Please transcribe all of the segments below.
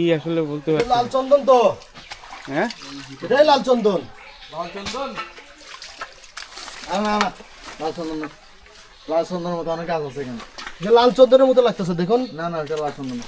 কি আসলে বলতে পারছি লাল চন্দন তো। হ্যাঁ? এটাই লাল চন্দন লাল না না লাল চন্দন না। লাল চন্দনের মতো অনেক গাছ আছে এখানে। যে লাল চন্দনের মতো লাগতেছে দেখুন। না না এটা লাল চন্দন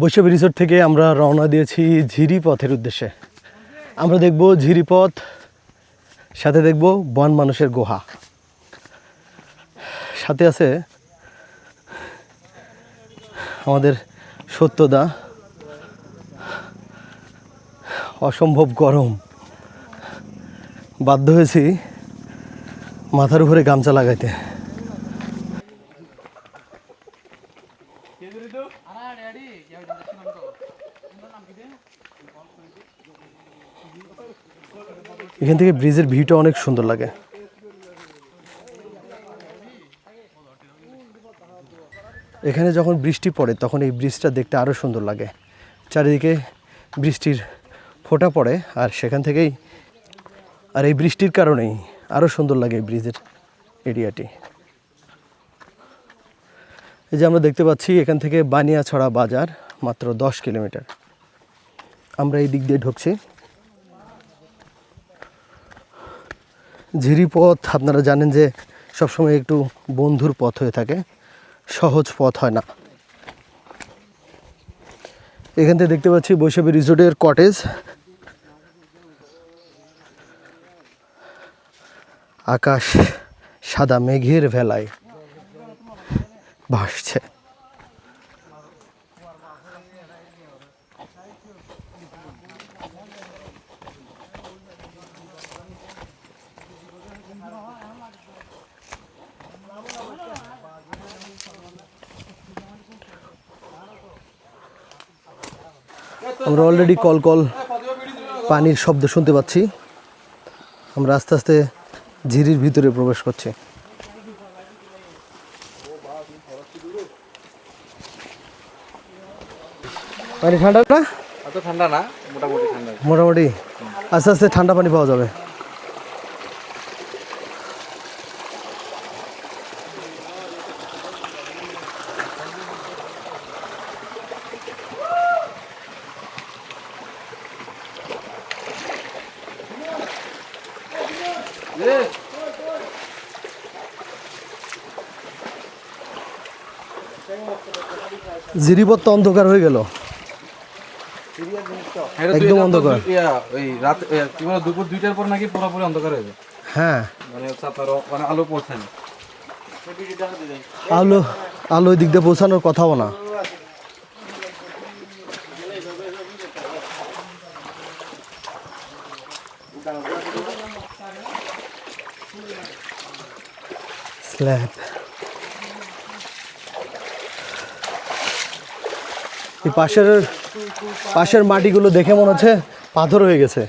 বৈশাখী রিসোর্ট থেকে আমরা রওনা দিয়েছি ঝিরি পথের উদ্দেশ্যে। আমরা দেখব ঝিরি পথ সাথে দেখব বন মানুষের গুহা। সাথে আছে আমাদের সত্যদা। অসম্ভব গরম। বাধ্য হয়েছি মাথার উপরে গামছা লাগাইতে। এখান থেকে ব্রিজের ভিউটা অনেক সুন্দর লাগে। এখানে যখন বৃষ্টি পড়ে, তখন এই ব্রিজটা দেখতে আরও সুন্দর লাগে। চারিদিকে বৃষ্টির ফোঁটা পড়ে, আর সেখান থেকেই আর এই বৃষ্টির কারণেই আরও সুন্দর লাগে এই ব্রিজের এরিয়াটি। এই যে আমরা দেখতে পাচ্ছি, এখান থেকে বানিয়াছড়া বাজার মাত্র দশ কিলোমিটার। আমরা এই দিক দিয়ে ঢুকছি। ঝিরি পথ আপনারা জানেন যে সবসময় একটু বন্ধুর পথ হয়ে থাকে। সহজ পথ হয় না। এখান থেকে দেখতে পাচ্ছি বৈশাখী রিসোর্টের কটেজ আকাশ সাদা মেঘের ভেলায় ভাসছে। আমরা অলরেডি কল কল পানির শব্দ শুনতে পাচ্ছি। আমরা আস্তে আস্তে ঝিরির ভিতরে প্রবেশ করছি। পানি ঠান্ডা না? ঠান্ডা না মোটামুটি ঠান্ডা। মোটামুটি। আস্তে আস্তে ঠান্ডা পানি পাওয়া যাবে। জিরিপথ তো অন্ধকার হয়ে গেল। একদম অন্ধকার। ওই রাত কি বলে দুপুর দুইটার পর নাকি পুরোপুরি অন্ধকার হয়ে যায়। হ্যাঁ। মানে আপনার মানে আলো পড়ছে না। আলো আলো ওই দিক দিয়ে পৌঁছানোর কথাও না। স্ল্যাব এই পাশের পাশের মাটিগুলো দেখে মনে হচ্ছে পাথর হয়ে গেছে।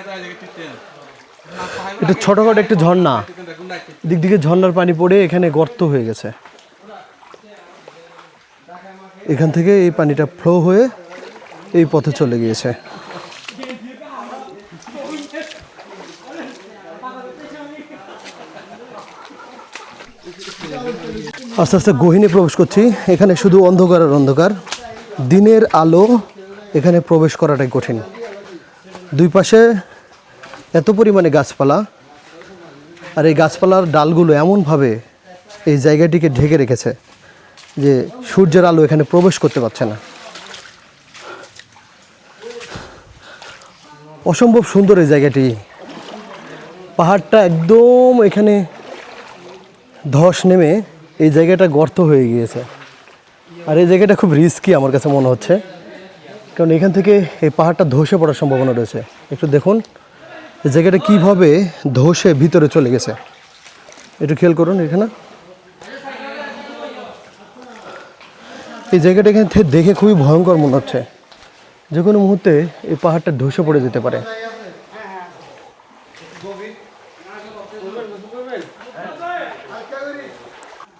এটা জায়গা টিতে এটা ছোটখাটো একটা ঝর্ণা। দিক দিকে ঝর্ণার পানি পড়ে এখানে গর্ত হয়ে গেছে। এখান থেকে এই পানিটা ফ্লো হয়ে এই পথে চলে গিয়েছে। আস্তে আস্তে গহিনে প্রবেশ করছি। এখানে শুধু অন্ধকার আর অন্ধকার। দিনের আলো এখানে প্রবেশ করাটাই কঠিন। দুই পাশে এত পরিমাণে গাছপালা। আর এই গাছপালার ডালগুলো এমনভাবে এই জায়গাটিকে ঢেকে রেখেছে যে সূর্যের আলো এখানে প্রবেশ করতে পারছে না। অসম্ভব সুন্দর এই জায়গাটি। পাহাড়টা একদম এখানে ধস নেমে এই জায়গাটা গর্ত হয়ে গিয়েছে। আর এই জায়গাটা খুব রিস্কি আমার কাছে মনে হচ্ছে। কারণ এখান থেকে এই পাহাড়টা ধসে পড়ার সম্ভাবনা রয়েছে। একটু দেখুন, এই জায়গাটা কীভাবে ধসে ভিতরে চলে গেছে। একটু খেয়াল করুন এখানে। এই জায়গাটা এখান থেকে দেখে খুবই ভয়ঙ্কর মনে হচ্ছে। যে কোনো মুহূর্তে এই পাহাড়টা ধসে পড়ে যেতে পারে।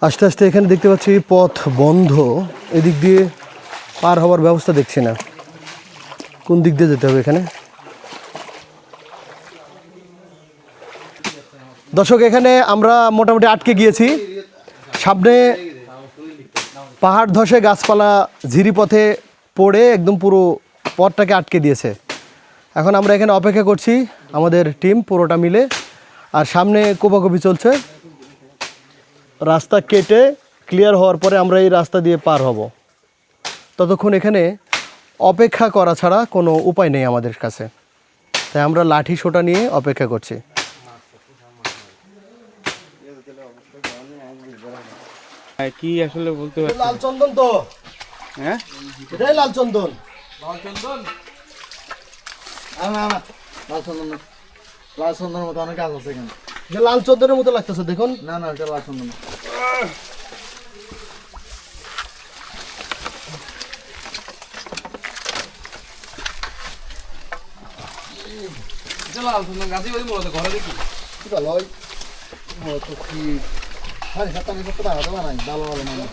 আস্তে আস্তে এখানে দেখতে পাচ্ছি পথ বন্ধ। এদিক দিয়ে পার হওয়ার ব্যবস্থা দেখছি না। কোন দিক দিয়ে যেতে হবে এখানে? দর্শক, এখানে আমরা মোটামুটি আটকে গিয়েছি। সামনে পাহাড় ধসে গাছপালা ঝিরি পথে পড়ে একদম পুরো পথটাকে আটকে দিয়েছে। এখন আমরা এখানে অপেক্ষা করছি আমাদের টিম পুরোটা মিলে। আর সামনে কোপাকপি চলছে। রাস্তা কেটে ক্লিয়ার হওয়ার পরে আমরা এই রাস্তা দিয়ে পার হব। ততক্ষণ এখানে অপেক্ষা করা ছাড়া কোনো উপায় নেই আমাদের কাছে। তাই আমরা লাঠি সোটা নিয়ে অপেক্ষা করছি। হ্যাঁ, কি আসলে বলতে পারছি লাল চন্দন তো। হ্যাঁ? এটাই লাল চন্দন লাল চন্দন না। লাল চন্দনের মতো অনেক গাছ আছে এখানে। লাল চন্দনের মতো লাগতেছে দেখুন। না না এটা লাল চন্দন না। কি ভালো হয় ও তো কি আরে সাত আমি করতে পারো তোমার নাই ভালো ভালো মানে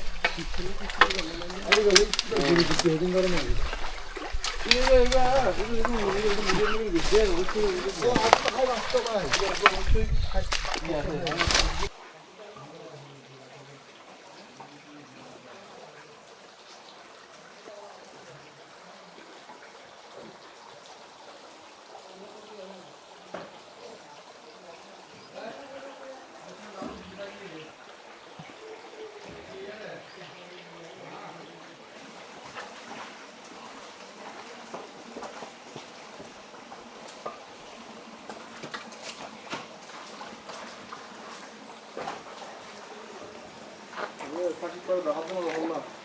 快点，他怎么那么慢？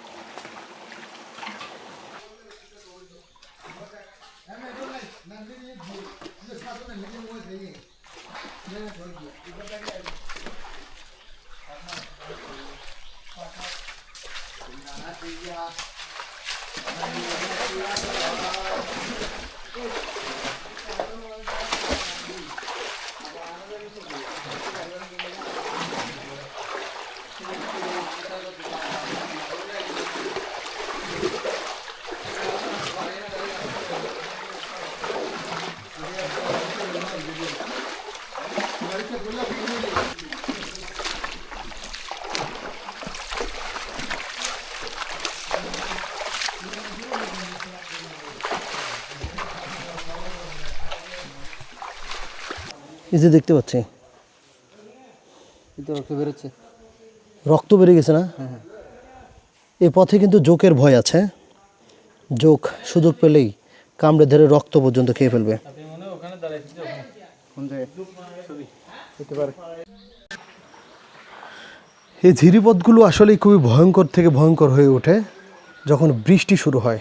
এই যে দেখতে পাচ্ছি। রক্ত বেরোচ্ছে। রক্ত বেড়ে গেছে না? এ পথে কিন্তু জোকের ভয় আছে। জোক সুযোগ পেলেই কামড়ে ধরে রক্ত পর্যন্ত খেয়ে ফেলবে। এই ঝিরিপথগুলো আসলেই খুবই ভয়ঙ্কর থেকে ভয়ঙ্কর হয়ে ওঠে। যখন বৃষ্টি শুরু হয়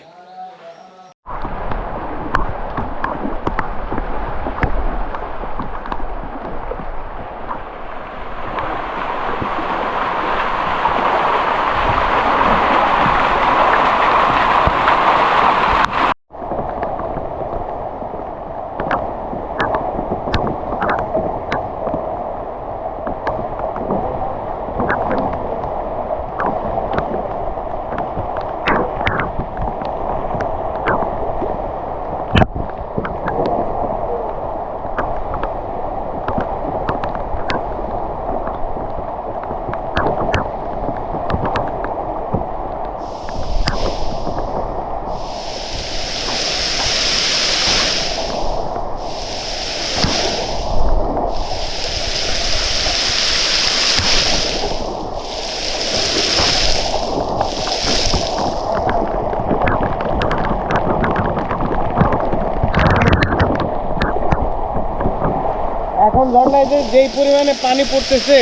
এখন ঝর্ণায় যে যেই পরিমাণে পানি পড়তেছে।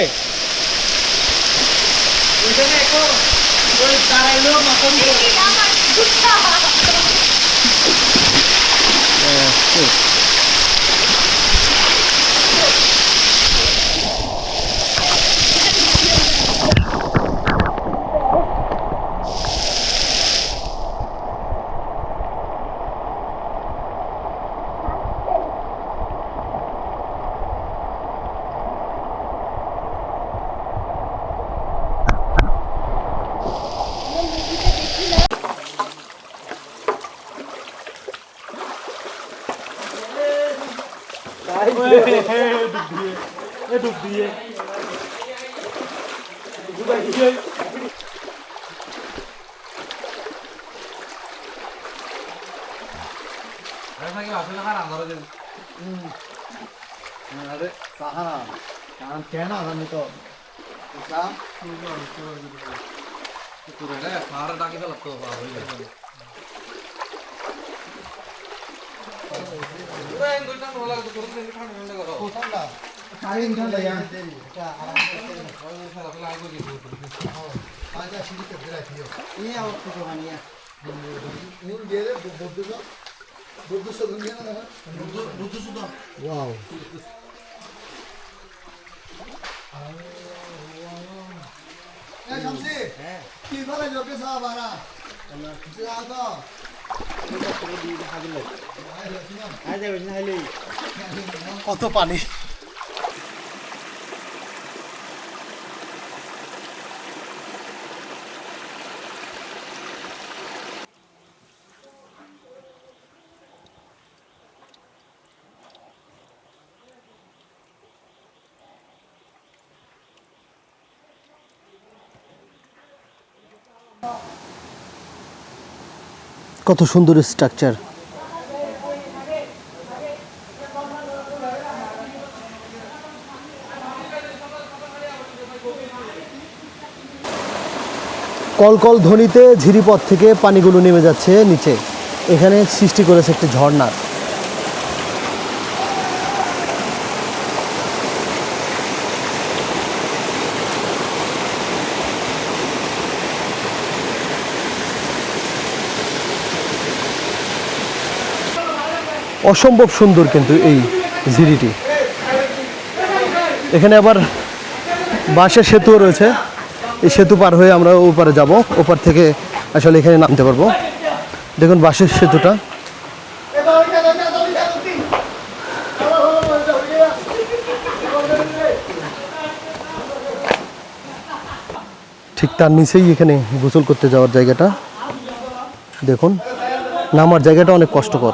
diye. Bu 알상이 와서 하나 안 떨어지는 음. 나를 다 하나. 난 대나 하니까? 됐다? 그래 바로 당기 달았어 봐 그래 놀다 놀라고 그런 생각하는 거라고 또 산다 এ শামসি হ্যাঁ কি বলে লোকে সব আরা যা তো কত পানি কত সুন্দর স্ট্রাকচার কলকল ধ্বনিতে ঝিরিপথ থেকে পানিগুলো নেমে যাচ্ছে নিচে। এখানে সৃষ্টি করেছে একটি ঝর্ণা। অসম্ভব সুন্দর কিন্তু এই ঝিরিটি। এখানে আবার বাঁশের সেতুও রয়েছে। এই সেতু পার হয়ে আমরা ওপারে যাব। ওপার থেকে আসলে এখানে নামতে পারব। দেখুন বাঁশের সেতুটা। ঠিক তার নিচেই এখানে গোসল করতে যাওয়ার জায়গাটা। দেখুন, নামার জায়গাটা অনেক কষ্টকর।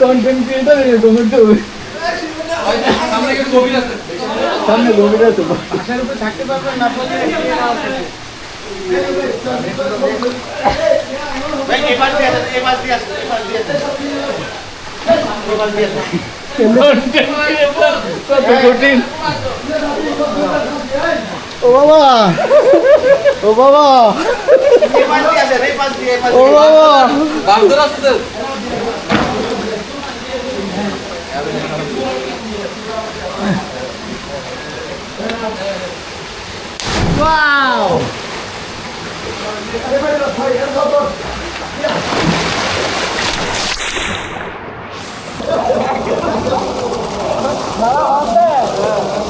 কন্টেন্ট ক্রিয়েটার এরকম সামনে গভীর আছে। সামনে আসার উপর থাকতে পারবেন না 잖아. ও বাবা ও বাবা ও বাবা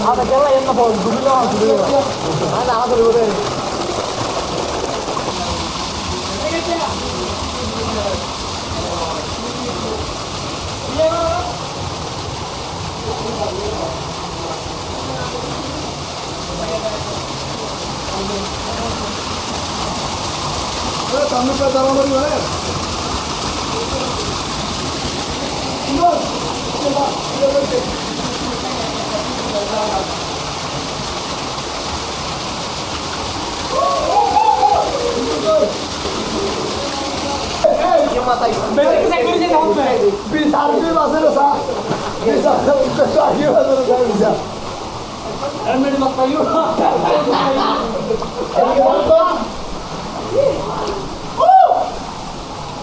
ಅದಕ್ಕೆಲ್ಲ ಏನು ದುಡಿಲ್ಲ ನಾನು ಆದರೂ ಇವರೇ Thank you. Agora tá muito pedal na galera. Não, não dá, não vai ter. Bizarro que fazer essa. Bizarro que o pessoal aqui fazendo essa. É melhor matar eu.